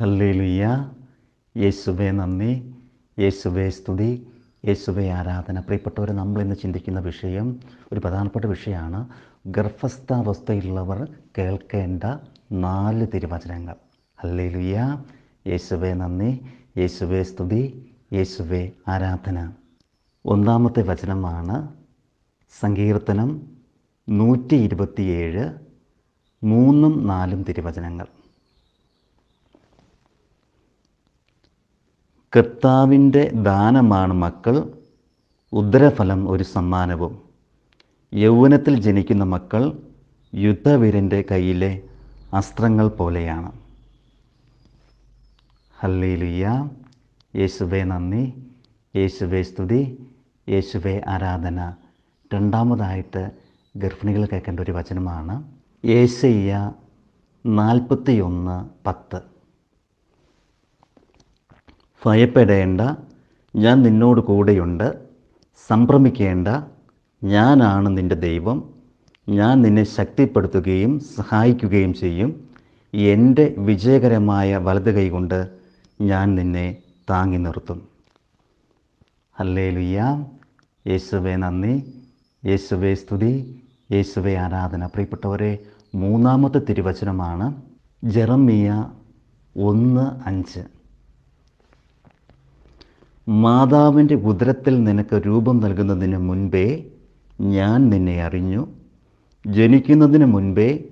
Hallelujah. യേശുവേ നന്ദി. യേശുവേ സ്തുതി. യേശുവേ ആരാധന. പ്രിയപ്പെട്ടവർ നമ്മൾ ഇന്ന് ചിന്തിക്കുന്ന വിഷയം ഒരു പ്രധാനപ്പെട്ട വിഷയമാണ്. ഗർഭസ്ഥാവസ്ഥയിലുള്ളവർ കേൾക്കേണ്ട നാല് തിരുവചനങ്ങൾ. ഹല്ലേലൂയ. യേശുവേ നന്ദി. യേശുവേ സ്തുതി. യേശുവേ ആരാധന. ഒന്നാമത്തെ വചനമാണ് സങ്കീർത്തനം നൂറ്റി ഇരുപത്തിയേഴ് മൂന്നും നാലും തിരുവചനങ്ങൾ. കർത്താവിന്റെ ദാനമാണ് മക്കൾ ഉദരഫലം ഒരു സമ്മാനവും. യൗവനത്തിൽ ജനിക്കുന്ന മക്കൾ യുദ്ധവീരന്റെ കയ്യിലെ അസ്ത്രങ്ങൾ പോലെയാണ്. ഹല്ലേലുയ്യ യേശുവേ നന്ദി. യേശുവേ സ്തുതി. യേശുവേ ആരാധന. രണ്ടാമതായിട്ട് ഗർഭിണികൾ കേൾക്കേണ്ട ഒരു വചനമാണ്. ഏശയ്യ നാൽപ്പത്തിയൊന്ന് പത്ത്. ഭയപ്പെടേണ്ട. ഞാൻ നിന്നോട് കൂടെയുണ്ട്. സംഭ്രമിക്കേണ്ട. ഞാനാണ് നിന്റെ ദൈവം. ഞാൻ നിന്നെ ശക്തിപ്പെടുത്തുകയും സഹായിക്കുകയും ചെയ്യും. എന്റെ വിജയകരമായ വലത് കൈകൊണ്ട് ഞാൻ നിന്നെ താങ്ങി നിർത്തും. അല്ലേ ഹല്ലേലുയ്യ യേശുവേ നന്ദി. യേശുവേ സ്തുതി. യേശുവേ ആരാധന. പ്രിയപ്പെട്ടവരെ മൂന്നാമത്തെ തിരുവചനമാണ് ജെറമിയ ഒന്ന് അഞ്ച്. മാതാവിന്റെ ഉദരത്തിൽ നിനക്ക് രൂപം നൽകുന്നതിന് മുൻപേ ഞാൻ നിന്നെ അറിഞ്ഞു. ജനിക്കുന്നതിന് മുൻപേ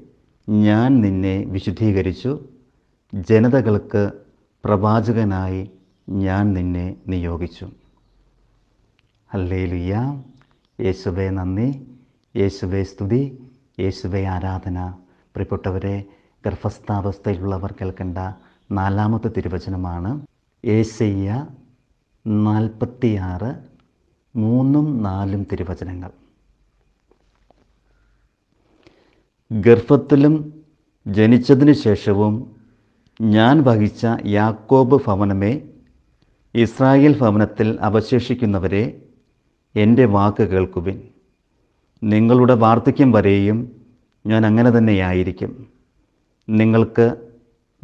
ഞാൻ നിന്നെ വിശുദ്ധീകരിച്ചു. ജനതകൾക്ക് പ്രവാചകനായി ഞാൻ നിന്നെ നിയോഗിച്ചു. അല്ലേലുയ്യ യേശുവേ നന്ദി. യേശുവേ സ്തുതി. യേശുവേ ആരാധന. പ്രിയപ്പെട്ടവരെ ഗർഭസ്ഥാവസ്ഥയിലുള്ളവർ കേൾക്കേണ്ട നാലാമത്തെ തിരുവചനമാണ് ഏശയ്യ നാൽപ്പത്തിയാറ് മൂന്നും നാലും തിരുവചനങ്ങൾ. ഗർഭത്തിലും ജനിച്ചതിന് ശേഷവും ഞാൻ വഹിച്ച യാക്കോബ് ഭവനമേ ഇസ്രായേൽ ഭവനത്തിൽ അവശേഷിക്കുന്നവരെ എന്റെ വാക്ക് കേൾക്കുവിൻ. നിങ്ങളുടെ വാർദ്ധക്യം വരെയും ഞാൻ അങ്ങനെ തന്നെയായിരിക്കും. നിങ്ങൾക്ക്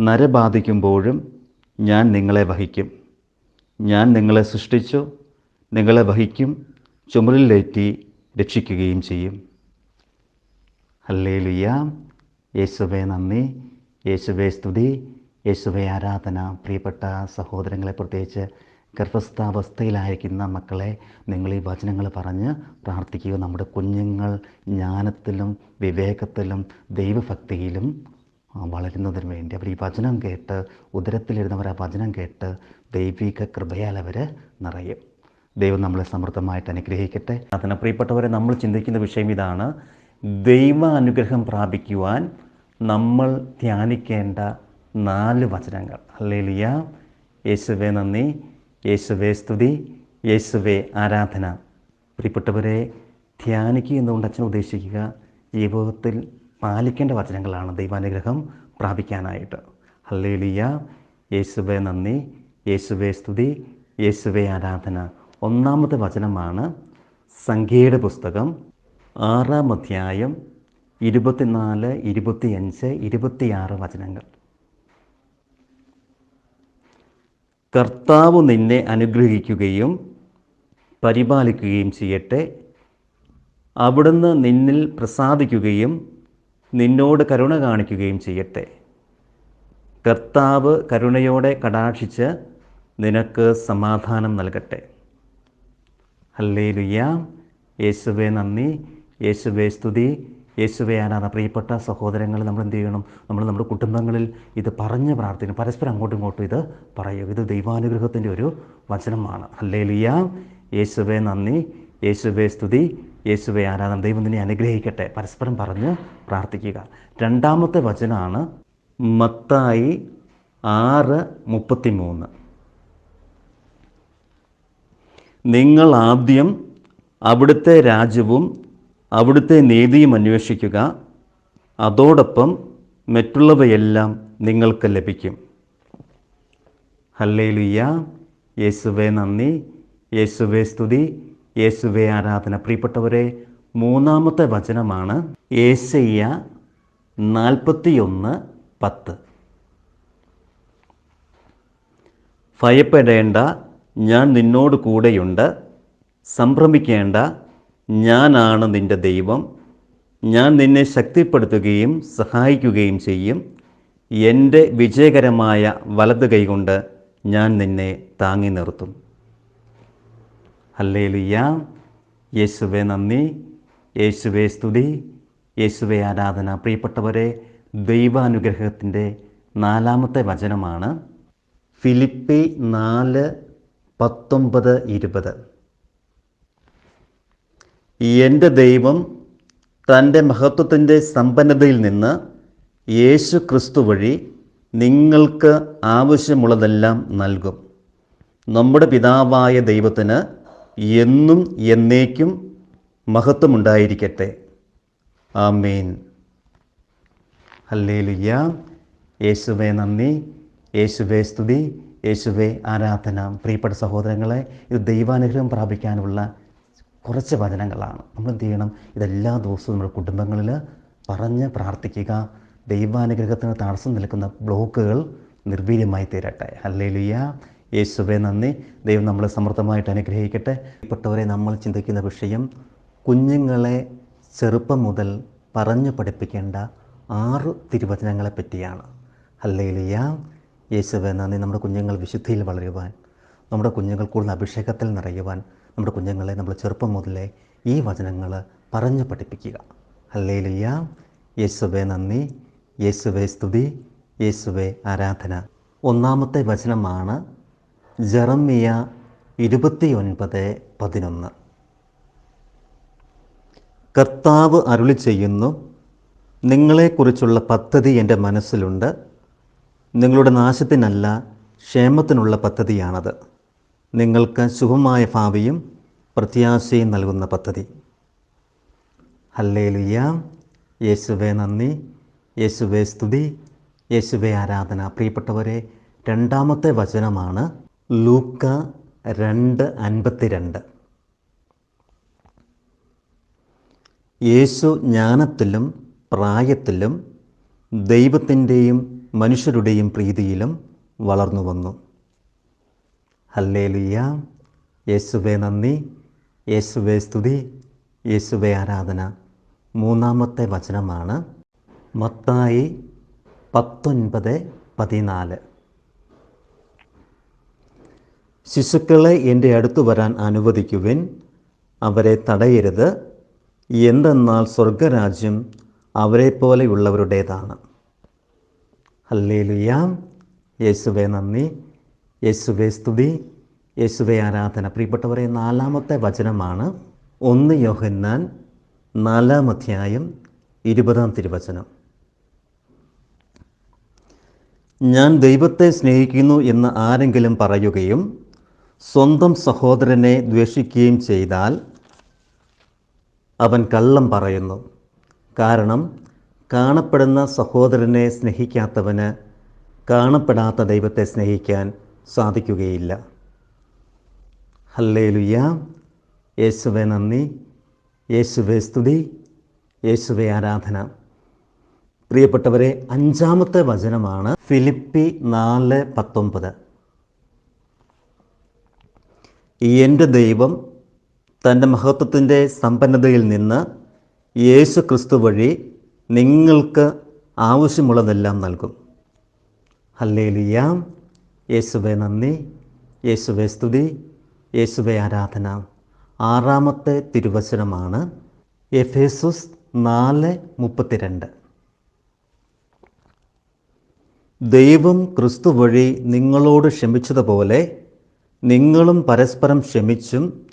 നരബാധിക്കുമ്പോഴും ഞാൻ നിങ്ങളെ വഹിക്കും. ഞാൻ നിങ്ങളെ സൃഷ്ടിച്ചു നിങ്ങളെ വഹിക്കും ചുമലിലേറ്റി രക്ഷിക്കുകയും ചെയ്യും. അല്ലേ ലുയാം യേശുവേ നന്ദി. യേശുവേ സ്തുതി. യേശുവേ ആരാധന. പ്രിയപ്പെട്ട സഹോദരങ്ങളെ പ്രത്യേകിച്ച് ഗർഭസ്ഥാവസ്ഥയിലായിരിക്കുന്ന മക്കളെ നിങ്ങൾ ഈ വചനങ്ങൾ പറഞ്ഞ് പ്രാർത്ഥിക്കുക. നമ്മുടെ കുഞ്ഞുങ്ങൾ ജ്ഞാനത്തിലും വിവേകത്തിലും ദൈവഭക്തിയിലും വളരുന്നതിന് വേണ്ടി അവർ ഈ വചനം കേട്ട് ഉദരത്തിലിരുന്നവർ ആ വചനം കേട്ട് ദൈവിക കൃപയാൽ അവർ നിറയും. ദൈവം നമ്മളെ സമൃദ്ധമായിട്ട് അനുഗ്രഹിക്കട്ടെ. അതിന് പ്രിയപ്പെട്ടവരെ നമ്മൾ ചിന്തിക്കുന്ന വിഷയം ഇതാണ്. ദൈവ അനുഗ്രഹം പ്രാപിക്കുവാൻ നമ്മൾ ധ്യാനിക്കേണ്ട നാല് വചനങ്ങൾ. ഹല്ലേലൂയ. യേശുവേ നന്ദി. യേശുവേ സ്തുതി. യേശുവേ ആരാധന. പ്രിയപ്പെട്ടവരെ ധ്യാനിക്കുക എന്നുകൊണ്ട് അച്ഛൻ ഉദ്ദേശിക്കുക ജീവിതത്തിൽ പാലിക്കേണ്ട വചനങ്ങളാണ് ദൈവാനുഗ്രഹം പ്രാപിക്കാനായിട്ട്. ഹല്ലേലൂയ. യേശുവെ നന്ദി. യേശുവെ സ്തുതി. യേശുവെ ആരാധന. ഒന്നാമത്തെ വചനമാണ് സംഖ്യയുടെ പുസ്തകം ആറാം അധ്യായം ഇരുപത്തിനാല് ഇരുപത്തിയഞ്ച് ഇരുപത്തിയാറ് വചനങ്ങൾ. കർത്താവ് നിന്നെ അനുഗ്രഹിക്കുകയും പരിപാലിക്കുകയും ചെയ്യട്ടെ. അവിടുന്ന് നിന്നിൽ പ്രസാദിക്കുകയും നിന്നോട് കരുണ കാണിക്കുകയും ചെയ്യട്ടെ. കർത്താവ് കരുണയോടെ കടാക്ഷിച്ച് നിനക്ക് സമാധാനം നൽകട്ടെ. ഹല്ലേലുയ്യ യേശുവെ നന്ദി. യേശുവെ സ്തുതി. യേശുവേ ആരാധന. പ്രിയപ്പെട്ട സഹോദരങ്ങൾ നമ്മൾ എന്ത് ചെയ്യണം? നമ്മൾ നമ്മുടെ കുടുംബങ്ങളിൽ ഇത് പറഞ്ഞ് പ്രാർത്ഥിക്കണം പരസ്പരം അങ്ങോട്ടും ഇങ്ങോട്ടും ഇത് പറയുക. ഇത് ദൈവാനുഗ്രഹത്തിന്റെ ഒരു വചനമാണ്. ഹല്ലേലുയ്യ യേശുവെ നന്ദി. യേശുവെ സ്തുതി. യേശുവേ ആരാധന ദൈവം അനുഗ്രഹിക്കട്ടെ. പരസ്പരം പറഞ്ഞ് പ്രാർത്ഥിക്കുക. രണ്ടാമത്തെ വചനമാണ് മത്തായി ആറ് മുപ്പത്തി മൂന്ന് നിങ്ങൾ ആദ്യം അവിടുത്തെ രാജ്യവും അവിടുത്തെ നീതിയും അന്വേഷിക്കുക. അതോടൊപ്പം മറ്റുള്ളവയെല്ലാം നിങ്ങൾക്ക് ലഭിക്കും. ഹല്ലേലുയ്യ. യേശുവേ നന്ദി. യേശുവേ സ്തുതി. യേശുവേ ആരാധന. പ്രിയപ്പെട്ടവരെ മൂന്നാമത്തെ വചനമാണ് ഏശയ്യ നാൽപ്പത്തിയൊന്ന് പത്ത്. ഭയപ്പെടേണ്ട ഞാൻ നിന്നോട് കൂടെയുണ്ട്. സംഭ്രമിക്കേണ്ട ഞാനാണ് നിന്റെ ദൈവം. ഞാൻ നിന്നെ ശക്തിപ്പെടുത്തുകയും സഹായിക്കുകയും ചെയ്യും. എന്റെ വിജയകരമായ വലത് കൈകൊണ്ട് ഞാൻ നിന്നെ താങ്ങി നിർത്തും. ഹല്ലേലുയ്യ. യേശുവെ നന്ദി. യേശുവെ സ്തുതി. യേശുവെ ആരാധന. പ്രിയപ്പെട്ടവരെ ദൈവാനുഗ്രഹത്തിന്റെ നാലാമത്തെ വചനമാണ് ഫിലിപ്പി നാല് പത്തൊമ്പത് ഇരുപത്. എന്റെ ദൈവം തന്റെ മഹത്വത്തിന്റെ സമ്പന്നതയിൽ നിന്ന് യേശു ക്രിസ്തു വഴി നിങ്ങൾക്ക് ആവശ്യമുള്ളതെല്ലാം നൽകും. നമ്മുടെ പിതാവായ ദൈവത്തിന് എന്നും എന്നേക്കും മഹത്വമുണ്ടായിരിക്കട്ടെ. ആമേൻ. ഹല്ലേലുയ്യ. യേശുവെ നന്ദി. യേശുവെ സ്തുതി. യേശുവെ ആരാധന. പ്രിയപ്പെട്ട സഹോദരങ്ങളെ ഇത് ദൈവാനുഗ്രഹം പ്രാപിക്കാനുള്ള കുറച്ച് വചനങ്ങളാണ്. നമ്മൾ എന്ത് ചെയ്യണം? ഇതെല്ലാ ദിവസവും നമ്മുടെ കുടുംബങ്ങളിൽ പറഞ്ഞ് പ്രാർത്ഥിക്കുക. ദൈവാനുഗ്രഹത്തിന് തടസ്സം നിൽക്കുന്ന ബ്ലോക്കുകൾ നിർവീര്യമായി തീരട്ടെ. ഹല്ലേലുയ്യ. യേശുവെ നന്ദി. ദൈവം നമ്മളെ സമൃദ്ധമായിട്ട് അനുഗ്രഹിക്കട്ടെ. പെട്ടവരെ നമ്മൾ ചിന്തിക്കുന്ന വിഷയം കുഞ്ഞുങ്ങളെ ചെറുപ്പം മുതൽ പറഞ്ഞു പഠിപ്പിക്കേണ്ട ആറ് തിരുവചനങ്ങളെ പറ്റിയാണ്. അല്ലേലിയ യേശുവെ നന്ദി. നമ്മുടെ കുഞ്ഞുങ്ങൾ വിശുദ്ധിയിൽ വളരുവാൻ നമ്മുടെ കുഞ്ഞുങ്ങൾ കൂടുതൽ അഭിഷേകത്തിൽ നിറയുവാൻ നമ്മുടെ കുഞ്ഞുങ്ങളെ നമ്മൾ ചെറുപ്പം മുതലേ ഈ വചനങ്ങൾ പറഞ്ഞു പഠിപ്പിക്കുക. അല്ലേലിയ യേശുവെ നന്ദി. യേശുവെ സ്തുതി. യേശുവെ ആരാധന. ഒന്നാമത്തെ വചനമാണ് ജറമിയ ഇരുപത്തിയൊൻപത് പതിനൊന്ന്. കർത്താവ് അരുളി ചെയ്യുന്നു നിങ്ങളെക്കുറിച്ചുള്ള പദ്ധതി എന്റെ മനസ്സിലുണ്ട്. നിങ്ങളുടെ നാശത്തിനല്ല ക്ഷേമത്തിനുള്ള പദ്ധതിയാണത്. നിങ്ങൾക്ക് ശുഭമായ ഭാവിയും പ്രത്യാശയും നൽകുന്ന പദ്ധതി. ഹല്ലേലുയ്യ യേശുവെ നന്ദി. യേശുവെ സ്തുതി. യേശുവെ ആരാധന. പ്രിയപ്പെട്ടവരെ രണ്ടാമത്തെ വചനമാണ് ലൂക്ക രണ്ട് അൻപത്തിരണ്ട്. യേശു ജ്ഞാനത്തിലും പ്രായത്തിലും ദൈവത്തിന്റെയും മനുഷ്യരുടെയും പ്രീതിയിലും വളർന്നു വന്നു. ഹല്ലേലുയ്യ യേശുവേ നന്ദി. യേശുവേ സ്തുതി. യേശുവേ ആരാധന. മൂന്നാമത്തെ വചനമാണ് മത്തായി പത്തൊൻപത് പതിനാല്. ശിശുക്കളെ എന്റെ അടുത്ത് വരാൻ അനുവദിക്കുവിൻ. അവരെ തടയരുത്. എന്തെന്നാൽ സ്വർഗരാജ്യം അവരെപ്പോലെയുള്ളവരുടേതാണ്. ഹല്ലേലുയ്യ യേശുവെ നന്ദി. യേശുവെ സ്തുതി. യേശുവെ ആരാധന. പ്രിയപ്പെട്ടവരെ നാലാമത്തെ വചനമാണ് ഒന്ന് യോഹന്നാൻ നാലാം അധ്യായം ഇരുപതാം തിരുവചനം. ഞാൻ ദൈവത്തെ സ്നേഹിക്കുന്നു എന്ന് ആരെങ്കിലും പറയുകയും സ്വന്തം സഹോദരനെ ദ്വേഷിക്കുകയും ചെയ്താൽ അവൻ കള്ളം പറയുന്നു. കാരണം കാണപ്പെടുന്ന സഹോദരനെ സ്നേഹിക്കാത്തവന് കാണപ്പെടാത്ത ദൈവത്തെ സ്നേഹിക്കാൻ സാധിക്കുകയില്ല. ഹല്ലേലുയ്യ യേശുവെ നന്ദി. യേശുവെ സ്തുതി. യേശുവെ ആരാധന. പ്രിയപ്പെട്ടവരെ അഞ്ചാമത്തെ വചനമാണ് ഫിലിപ്പി നാല് പത്തൊമ്പത്. എന്റെ ദൈവം തന്റെ മഹത്വത്തിന്റെ സമ്പന്നതയിൽ നിന്ന് യേശു ക്രിസ്തു വഴി നിങ്ങൾക്ക് ആവശ്യമുള്ളതെല്ലാം നൽകും. ഹല്ലേലുയ്യ യേശുവെ നന്ദി. യേശുവെ സ്തുതി. യേശുവെ ആരാധന. ആറാമത്തെ തിരുവചനമാണ് എഫേസുസ് നാല് മുപ്പത്തിരണ്ട്. ദൈവം ക്രിസ്തു വഴി നിങ്ങളോട് ക്ഷമിച്ചതുപോലെ നിങ്ങളും പരസ്പരം ക്ഷമിച്ചും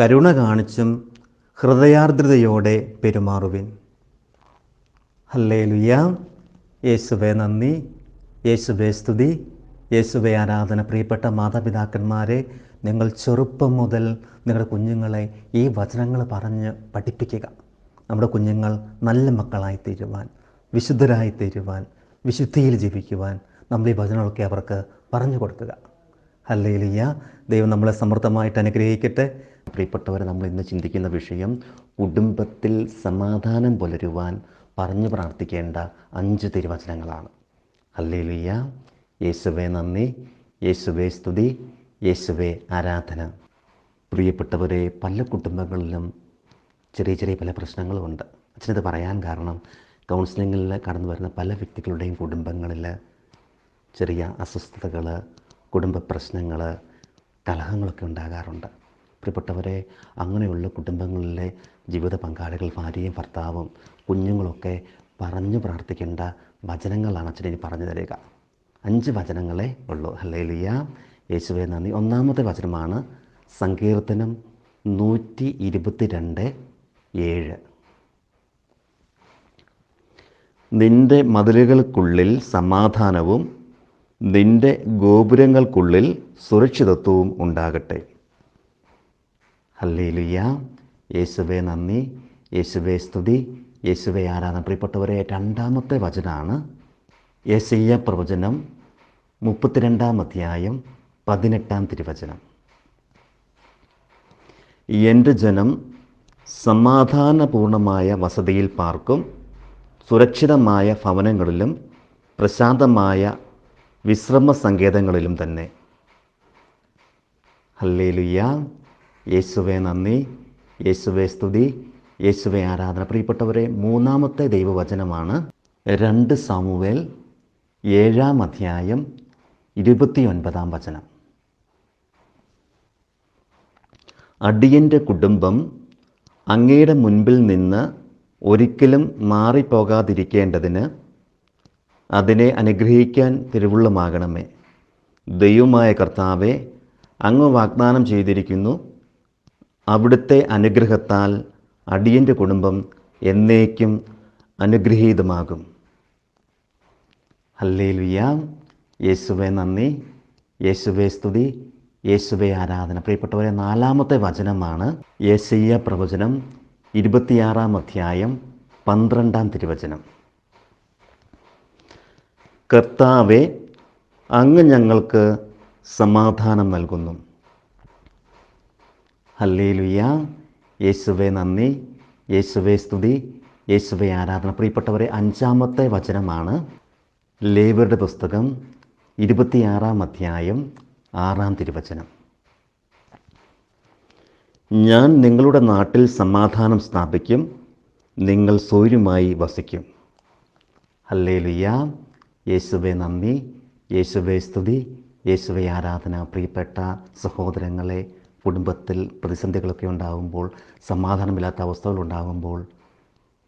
കരുണ കാണിച്ചും ഹൃദയാർദ്രതയോടെ പെരുമാറുവിൻ. ഹല്ലേലുയ്യ യേശുവെ നന്ദി. യേശുവെ സ്തുതി. യേശുവെ ആരാധന. പ്രിയപ്പെട്ട മാതാപിതാക്കന്മാരെ നിങ്ങൾ ചെറുപ്പം മുതൽ നിങ്ങളുടെ കുഞ്ഞുങ്ങളെ ഈ വചനങ്ങൾ പറഞ്ഞ് പഠിപ്പിക്കുക. നമ്മുടെ കുഞ്ഞുങ്ങൾ നല്ല മക്കളായി തീരുവാൻ വിശുദ്ധരായി തീരുവാൻ വിശുദ്ധിയിൽ ജീവിക്കുവാൻ നമ്മൾ ഈ വചനങ്ങളൊക്കെ അവർക്ക് പറഞ്ഞു കൊടുക്കുക. ഹല്ലേലിയ. ദൈവം നമ്മളെ സമൃദ്ധമായിട്ട് അനുഗ്രഹിക്കട്ടെ. പ്രിയപ്പെട്ടവരെ നമ്മൾ ഇന്ന് ചിന്തിക്കുന്ന വിഷയം കുടുംബത്തിൽ സമാധാനം പുലരുവാൻ പറഞ്ഞു പ്രാർത്ഥിക്കേണ്ട അഞ്ച് തിരുവചനങ്ങളാണ്. ഹല്ലയിലിയ യേശുവേ നന്ദി. യേശുവേ സ്തുതി. യേശുവേ ആരാധന. പ്രിയപ്പെട്ടവരെ പല കുടുംബങ്ങളിലും ചെറിയ ചെറിയ പല പ്രശ്നങ്ങളുമുണ്ട്. അച്ഛനത് പറയാൻ കാരണം കൗൺസിലിങ്ങിൽ കടന്നു വരുന്ന പല വ്യക്തികളുടെയും കുടുംബങ്ങളിൽ ചെറിയ അസ്വസ്ഥതകൾ കുടുംബ പ്രശ്നങ്ങൾ കലഹങ്ങളൊക്കെ ഉണ്ടാകാറുണ്ട്. പ്രിയപ്പെട്ടവരെ അങ്ങനെയുള്ള കുടുംബങ്ങളിലെ ജീവിത പങ്കാളികൾ ഭാര്യയും ഭർത്താവും കുഞ്ഞുങ്ങളൊക്കെ പറഞ്ഞു പ്രാർത്ഥിക്കേണ്ട വചനങ്ങളാണ് അച്ഛൻ ഇനി പറഞ്ഞു തരിക. അഞ്ച് വചനങ്ങളെ ഉള്ളൂ. ഹല്ലേലിയ. യേശുവെ നന്ദി. ഒന്നാമത്തെ വചനമാണ് സങ്കീർത്തനം നൂറ്റി ഇരുപത്തി രണ്ട് ഏഴ്. നിന്റെ മതിലുകൾക്കുള്ളിൽ സമാധാനവും നിന്റെ ഗോപുരങ്ങൾക്കുള്ളിൽ സുരക്ഷിതത്വവും ഉണ്ടാകട്ടെ. ഹല്ലേലുയ്യ. യേശുവെ നന്ദി. യേശുവെ സ്തുതി. യേശുവെ ആരാധന. പ്രിയപ്പെട്ടവരെ രണ്ടാമത്തെ വചനമാണ് യേശയ്യ പ്രവചനം മുപ്പത്തിരണ്ടാം അധ്യായം പതിനെട്ടാം തിരുവചനം. എന്റെ ജനം സമാധാനപൂർണമായ വസതിയിൽ പാർക്കും സുരക്ഷിതമായ ഭവനങ്ങളിലും പ്രശാന്തമായ വിശ്രമ സങ്കേതങ്ങളിലും തന്നെ. ഹല്ലേലുയ്യ യേശുവെ നന്ദി. യേശുവെ സ്തുതി. യേശുവെ ആരാധന. പ്രിയപ്പെട്ടവരെ മൂന്നാമത്തെ ദൈവവചനമാണ് രണ്ട് സാമുവേൽ ഏഴാം അധ്യായം ഇരുപത്തിയൊൻപതാം വചനം. അടിയന്റെ കുടുംബം അങ്ങയുടെ മുൻപിൽ നിന്ന് ഒരിക്കലും മാറിപ്പോകാതിരിക്കേണ്ടതിന് അതിനെ അനുഗ്രഹിക്കാൻ തിരുവുള്ളമാകണമേ. ദൈവമായ കർത്താവെ അങ്ങ് വാഗ്ദാനം ചെയ്തിരിക്കുന്നു. അവിടുത്തെ അനുഗ്രഹത്താൽ അടിയന്റെ കുടുംബം എന്നേക്കും അനുഗ്രഹീതമാകും. ഹല്ലേലുയ്യ യേശുവെ നന്ദി. യേശുവെ സ്തുതി. യേശുവെ ആരാധന. പ്രിയപ്പെട്ടവരെ നാലാമത്തെ വചനമാണ് യേശയ്യ പ്രവചനം ഇരുപത്തിയാറാം അധ്യായം പന്ത്രണ്ടാം തിരുവചനം. കർത്താവെ അങ്ങ് ഞങ്ങൾക്ക് സമാധാനം നൽകുന്നു. ഹല്ലേലുയ്യ യേശുവെ നന്ദി. യേശുവെ സ്തുതി. യേശുവെ ആരാധന. പ്രിയപ്പെട്ടവരെ അഞ്ചാമത്തെ വചനമാണ് ലേബറുടെ പുസ്തകം ഇരുപത്തിയാറാം അധ്യായം ആറാം തിരുവചനം. ഞാൻ നിങ്ങളുടെ നാട്ടിൽ സമാധാനം സ്ഥാപിക്കും നിങ്ങൾ സൗര്യമായി വസിക്കും. ഹല്ലേലുയ്യ യേശുവെ നന്ദി. യേശുവെ സ്തുതി. യേശുവെ ആരാധന. പ്രിയപ്പെട്ട സഹോദരങ്ങളെ കുടുംബത്തിൽ പ്രതിസന്ധികളൊക്കെ ഉണ്ടാകുമ്പോൾ സമാധാനമില്ലാത്ത അവസ്ഥകളുണ്ടാകുമ്പോൾ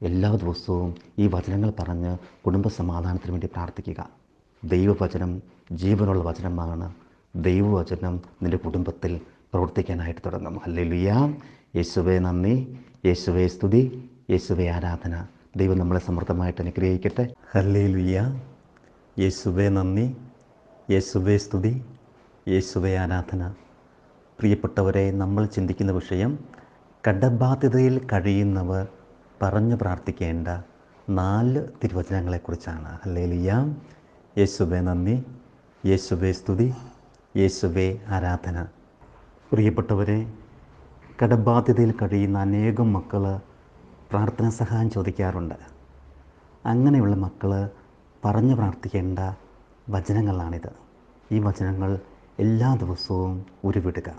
എല്ലാ ദിവസവും ഈ വചനങ്ങൾ പറഞ്ഞ് കുടുംബ സമാധാനത്തിന് വേണ്ടി പ്രാർത്ഥിക്കുക. ദൈവവചനം ജീവനുള്ള വചനമാണ്. ദൈവവചനം നിന്റെ കുടുംബത്തിൽ പ്രവർത്തിക്കാനായിട്ട് തുടങ്ങും. ഹല്ലേലൂയ. യേശുവെ നന്ദി. യേശുവെ സ്തുതി. യേശുവെ ആരാധന. ദൈവം നമ്മളെ സമൃദ്ധമായിട്ട് അനുഗ്രഹിക്കട്ടെ. ഹല്ലേലൂയ. യേശുവെ നന്ദി. യേശുവേ സ്തുതി. യേശുവേ ആരാധന. പ്രിയപ്പെട്ടവരെ നമ്മൾ ചിന്തിക്കുന്ന വിഷയം കടബാധ്യതയിൽ കഴിയുന്നവർ പറഞ്ഞു പ്രാർത്ഥിക്കേണ്ട നാല് തിരുവചനങ്ങളെക്കുറിച്ചാണ്. അല്ലേലിയ യേശുവേ നന്ദി. യേശുവേ സ്തുതി. യേശുവേ ആരാധന. പ്രിയപ്പെട്ടവരെ കടബാധ്യതയിൽ കഴിയുന്ന അനേകം മക്കൾ പ്രാർത്ഥന സഹായം ചോദിക്കാറുണ്ട്. അങ്ങനെയുള്ള മക്കൾ പറഞ്ഞു പ്രാർത്ഥിക്കേണ്ട വചനങ്ങളാണിത്. ഈ വചനങ്ങൾ എല്ലാ ദിവസവും ഉരുവിടുക.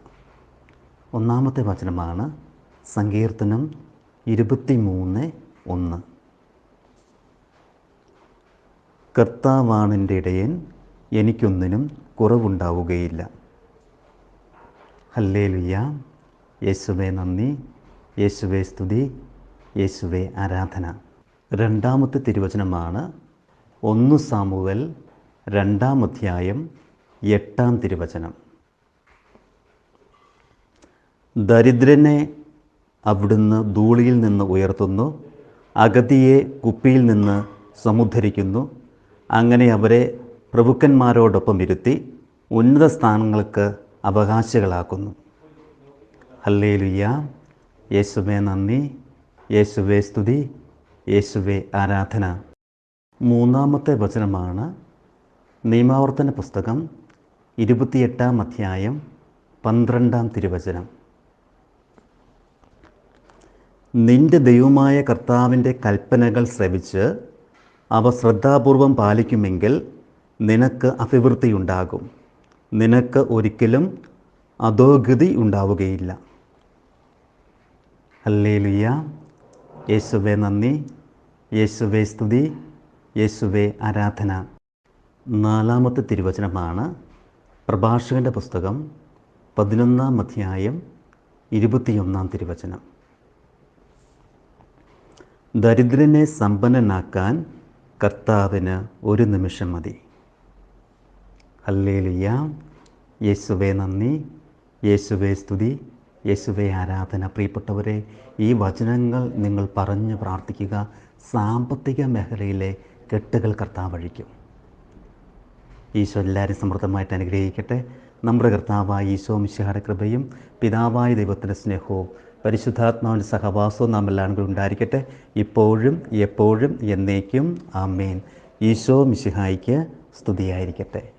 ഒന്നാമത്തെ വചനമാണ് സങ്കീർത്തനം ഇരുപത്തി മൂന്ന് ഒന്ന്. കർത്താവാണെന്റെ ഇടയൻ എനിക്കൊന്നിനും കുറവുണ്ടാവുകയില്ല. ഹല്ലേലുയ്യ. യേശുവേ നന്ദി. യേശുവേ സ്തുതി. യേശുവേ ആരാധന. രണ്ടാമത്തെ തിരുവചനമാണ് ഒന്ന് സാമുവൽ രണ്ടാം അധ്യായം എട്ടാം തിരുവചനം. ദരിദ്രനെ അവിടുന്ന് ധൂളിയിൽ നിന്ന് ഉയർത്തുന്നു അഗതിയെ കുപ്പിയിൽ നിന്ന് സമുദ്ധരിക്കുന്നു. അങ്ങനെ അവരെ പ്രഭുക്കന്മാരോടൊപ്പം ഇരുത്തി ഉന്നത സ്ഥാനങ്ങൾക്ക് അവകാശികളാക്കുന്നു. ഹല്ലേലുയ്യ യേശുവേ നന്ദി. യേശുവേ സ്തുതി. യേശുവേ ആരാധന. മൂന്നാമത്തെ വചനമാണ് നിയമാവർത്തന പുസ്തകം ഇരുപത്തിയെട്ടാം അധ്യായം പന്ത്രണ്ടാം തിരുവചനം. നിന്റെ ദൈവമായ കർത്താവിന്റെ കൽപ്പനകൾ ശ്രവിച്ച് അവ ശ്രദ്ധാപൂർവം പാലിക്കുമെങ്കിൽ നിനക്ക് അഭിവൃദ്ധിയുണ്ടാകും നിനക്ക് ഒരിക്കലും അധോഗതി ഉണ്ടാവുകയില്ല. ഹല്ലേലുയ്യ യേശുവേ നന്ദി. യേശുവേ സ്തുതി. യേശുവെ ആരാധന. നാലാമത്തെ തിരുവചനമാണ് പ്രഭാഷകന്റെ പുസ്തകം പതിനൊന്നാം അധ്യായം ഇരുപത്തിയൊന്നാം തിരുവചനം. ദരിദ്രനെ സമ്പന്നനാക്കാൻ കർത്താവിന് ഒരു നിമിഷം മതി. അല്ലേലിയ യേശുവെ നന്ദി. യേശുവെ സ്തുതി. യേശുവെ ആരാധന. പ്രിയപ്പെട്ടവരെ ഈ വചനങ്ങൾ നിങ്ങൾ പറഞ്ഞ് പ്രാർത്ഥിക്കുക. സാമ്പത്തിക മേഖലയിലെ കെട്ടുകൾ കർത്താവ് അഴിക്കും. ഈശോ എല്ലാവരും സമൃദ്ധമായിട്ട് അനുഗ്രഹിക്കട്ടെ. നമ്മുടെ കർത്താവായ ഈശോ മിശിഹായുടെ കൃപയും പിതാവായ ദൈവത്തിന്റെ സ്നേഹവും പരിശുദ്ധാത്മാവിന്റെ സഹവാസവും നാം എല്ലാവരും ഉണ്ടായിരിക്കട്ടെ. ഇപ്പോഴും എപ്പോഴും എന്നേക്കും. ആമേൻ. ഈശോ മിശിഹായിക്ക് സ്തുതിയായിരിക്കട്ടെ.